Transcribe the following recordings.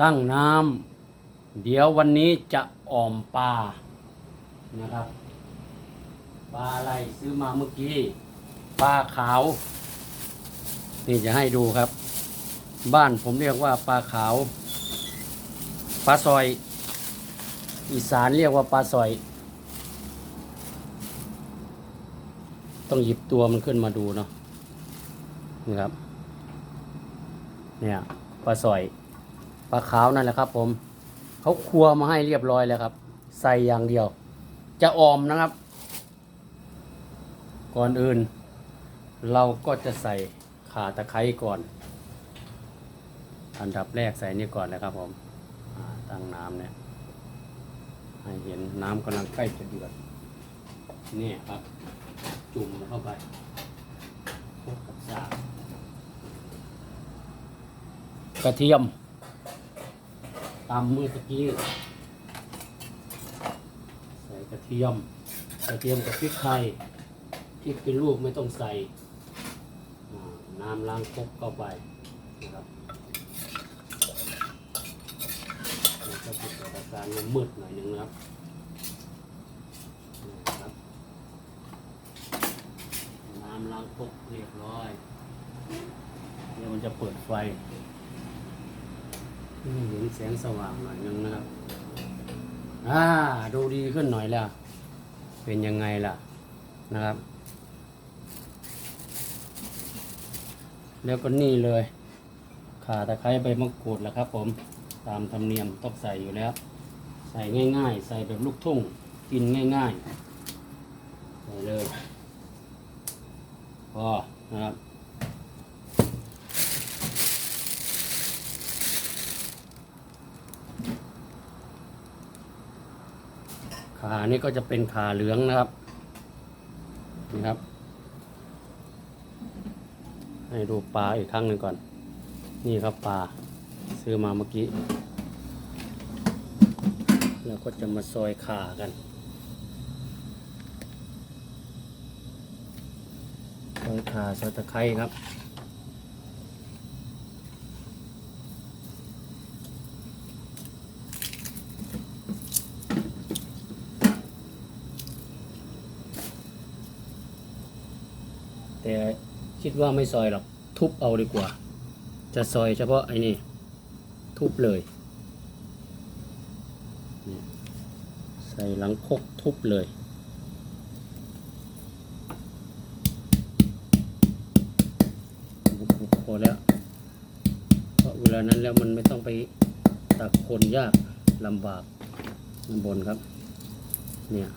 ตั้งน้ำเดี๋ยววันนี้จะอ่อมปลานะครับปลาอะไรซื้อมาเมื่อกี้ปลาขาว นี่จะให้ดูครับ บ้านผมเรียกว่าปลาขาวปลาซอย อีสานเรียกว่าปลาซอย ต้องหยิบตัวมันขึ้นมาดูเนาะนี่ครับ เนี่ยปลาซอย ปลาขาวนั่นแหละครับ ผมเขาครัวมาให้เรียบร้อยแล้วครับ ใส่อย่างเดียว จะออมนะครับ ก่อนอื่น เราก็จะใส่ข่าตะไคร้ก่อน อันดับแรกใส่นี่ก่อนนะครับ ผมตั้งน้ำเนี่ยให้เห็นน้ำกำลังใกล้จะเดือดนี่ครับ จุ่มเข้าไปกกับซากกระเทียม ตามมือกี้ใส่กระเทียม กระเทียมกับพริกไทยพริกเป็นลูกไม่ต้องใส่น้ำล้างครกเข้าไปนะครับแล้วก็ติดกับอาการมันมืดหน่อยหนึงนะครับนี่ครับ น้ำล้างครกเรียบร้อย เดี๋ยวมันจะเปิดไฟ เห็นแสงสว่างหน่อยนึงนะครับ อ่า ดูดีขึ้นหน่อยแล้ว เป็นยังไงล่ะนะครับ แล้วก็นี่เลย ข่าตะไคร้ใบมะกรูดแหละครับ ผม ตามธรรมเนียมต้องใส่อยู่แล้ว ใส่ง่าย ๆ ใส่แบบลูกทุ่ง กินง่ายๆ ใส่เลยพอนะครับ ขานี่ก็จะเป็นขาเหลืองนะครับนะครับ ให้ดูปลาอีกครั้งหนึ่งก่อน นี่ครับปลาซื้อมาเมื่อกี้แล้วก็จะมาซอยขากันซอยขาซอยตะไคร้ครับ แต่คิด ว่าไม่ซอยหรอก ทุบเอาดีกว่า จะซอยเฉพาะไอ้นี่ ทุบเลย ใส่หลังคกทุบเลยพอแล้วเพราะเวลานั้นแล้วมันไม่ต้องไปตักคนยากลำบากข้างบนครับ เนี่ย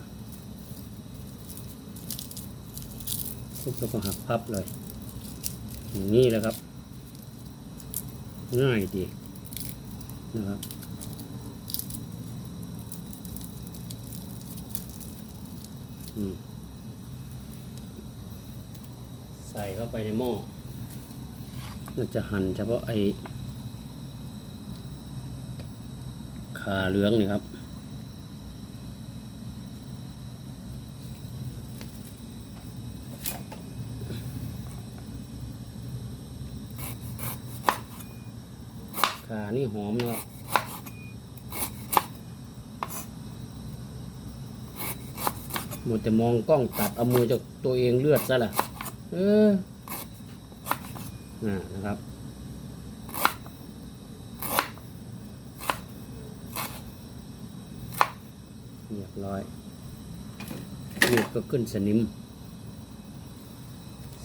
ทุบแล้วก็หักพับเลย อย่างนี้แหละครับ ง่ายดีนะครับ ใส่เข้าไปในหม้อเราจะหั่นเฉพาะไอ้ขาเหลืองนี่ครับ ขานี่หอมนะครับหมดแต่มองกล้องตัดเอามือจากตัวเองเลือดซะละเออน่ะนะครับ เรียบร้อยเลือดก็ขึ้นสนิม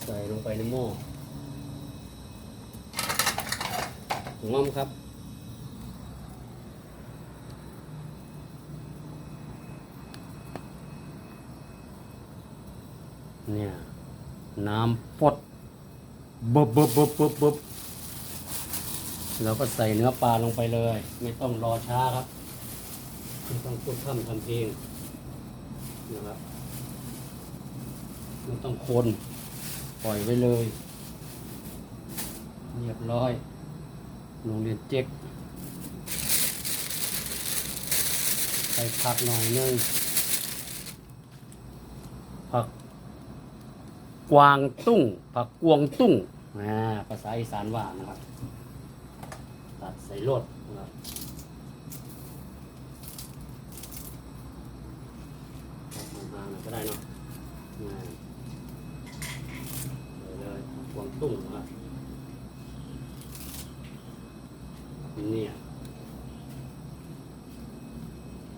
ใส่ลงไปในหม้อหอมครับ เนี่ยน้ำปดบบบบบบบบเราก็ใส่เนื้อปลาลงไปเลย ไม่ต้องรอช้าครับไม่ต้องพูดพร่ำทำเพลงนะครับไม่ต้องคนปล่อยไว้เลย เรียบร้อยโรงเรียนเจ๊กใส่ผักหน่อยนึงผัก กวางตุ้ง ผักกวงตุ้งอ่าภาษาอีสานว่านะครับ ตัดใส่รถนะครับห่างๆหน่อยก็ได้เนาะง่เลยกวางตุ้งนะครับเนี่ย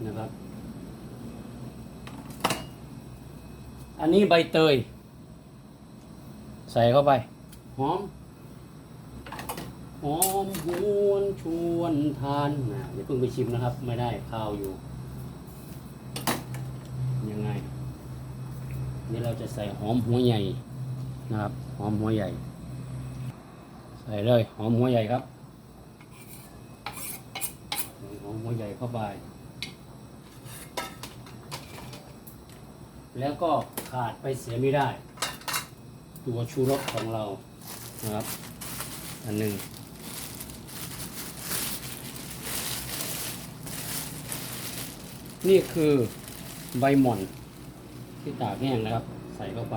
นะครับ อันนี้ใบเตย ส่เข้าไป หอม หอมหวนชวนทานนะอย่าเพิ่งไปชิมนะครับ ไม่ได้ข้าวอยู่ ยังไงนี่เราจะใส่หอมหัวใหญ่นะครับ หอมหัวใหญ่ ใส่เลย หอมหัวใหญ่ครับหอมหัวใหญ่เข้าไป แล้วก็ขาดไปเสียไม่ได้ ตัวชูรสของเรานะครับ อันหนึ่งนี่คือใบหม่อนที่ตากแห้งนะครับ ใส่เข้าไป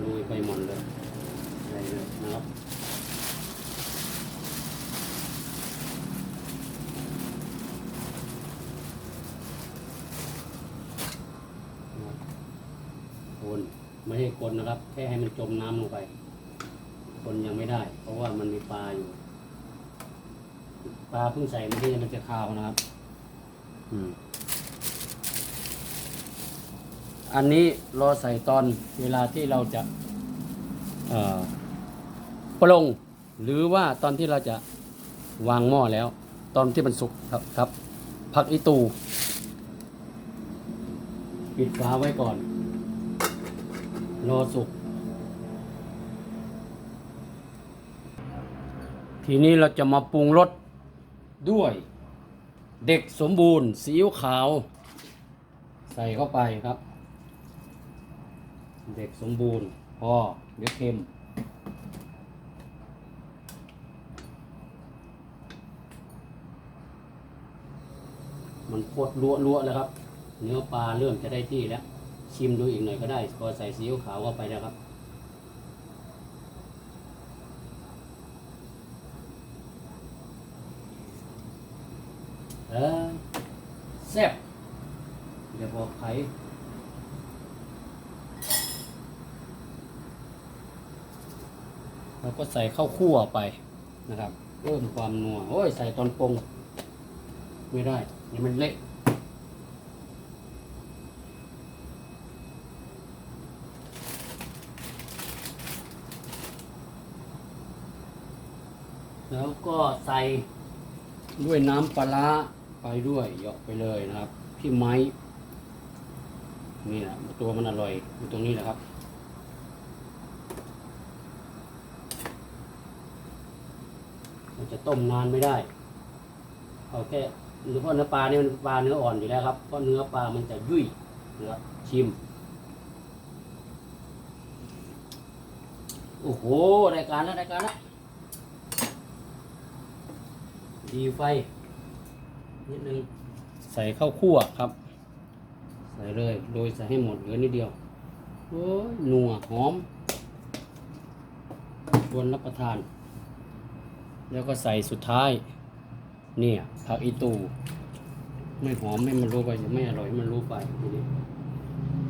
โรยใบหม่อนเลยใส่เลยนะครับ คน ไม่ใช่คนนะครับ แค่ให้มันจมน้ำลงไป คนยังไม่ได้ เพราะว่ามันมีปลาอยู่ ปลาเพิ่งใส่มันที่มันจะคาวนะครับ อืม อันนี้รอใส่ตอนเวลาที่เราจะเอ่อปรุงหรือว่าตอนที่เราจะวางหม้อแล้ว ตอนที่มันสุกครับครับผักอีตู ปิดฝาไว้ก่อน รอสุก ทีนี้เราจะมาปรุงรสด้วย เด็กสมบูรณ์ซีอิ๊วขาว ใส่เข้าไปครับ เด็กสมบูรณ์พอเดี๋ยวเค็มมันพดลัวลัวๆแล้วครับ เนื้อปลาเริ่มจะได้ที่แล้ว ชิมดูอีกหน่อยก็ได้พอใส่ซีอิ๊วขาวเข้าไปแล้วครับ เออแซ่บเดี๋ยวบอกใครเราก็ใส่ข้าวคั่วไปนะครับเพิ่มความนัวโอ้ยใส่ตอนปรุงไม่ได้เดี๋ยมันเละ แล้วก็ใส่ด้วยน้ำปลาร้าไปด้วยเหยาะไปเลยนะครับพี่ไม้นี่แหละตัวมันอร่อยอยู่ตรงนี้แหละครับมันจะต้มนานไม่ได้เอาแค่หรือเพราะเนื้อปลาเนี่ยมันปลาเนื้ออ่อนอยู่แล้วครับเพราะเนื้อปลามันจะยุ่ยนะครับชิม โอ้โหรายการแล้วรายการแล้ว ดีไฟ นิดนึง ใส่ข้าวคั่วครับ ใส่เลย โดยใส่ให้หมดเหลือนิดเดียวโอ้ยนัวหอมควรรับประทาน แล้วก็ใส่สุดท้าย เนี่ยผักอีตู ไม่หอมไม่มันรู้ไปไม่อร่อยมันรู้ไปทีนี้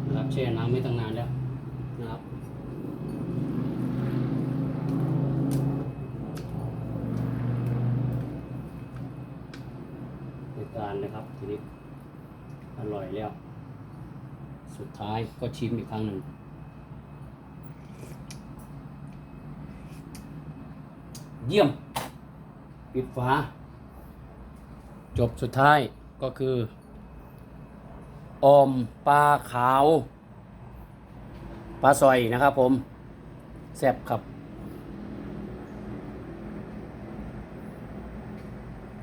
นะครับแช่น้ำไม่ตั้งนานแล้วนะครับ ในการนะครับ ทีนี้อร่อยแล้ว สุดท้ายก็ชิมอีกครั้งหนึ่งเยี่ยม ปิดฝา จบสุดท้ายก็คือ ออมปลาขาว ปลาซอยนะครับผม แซ่บครับ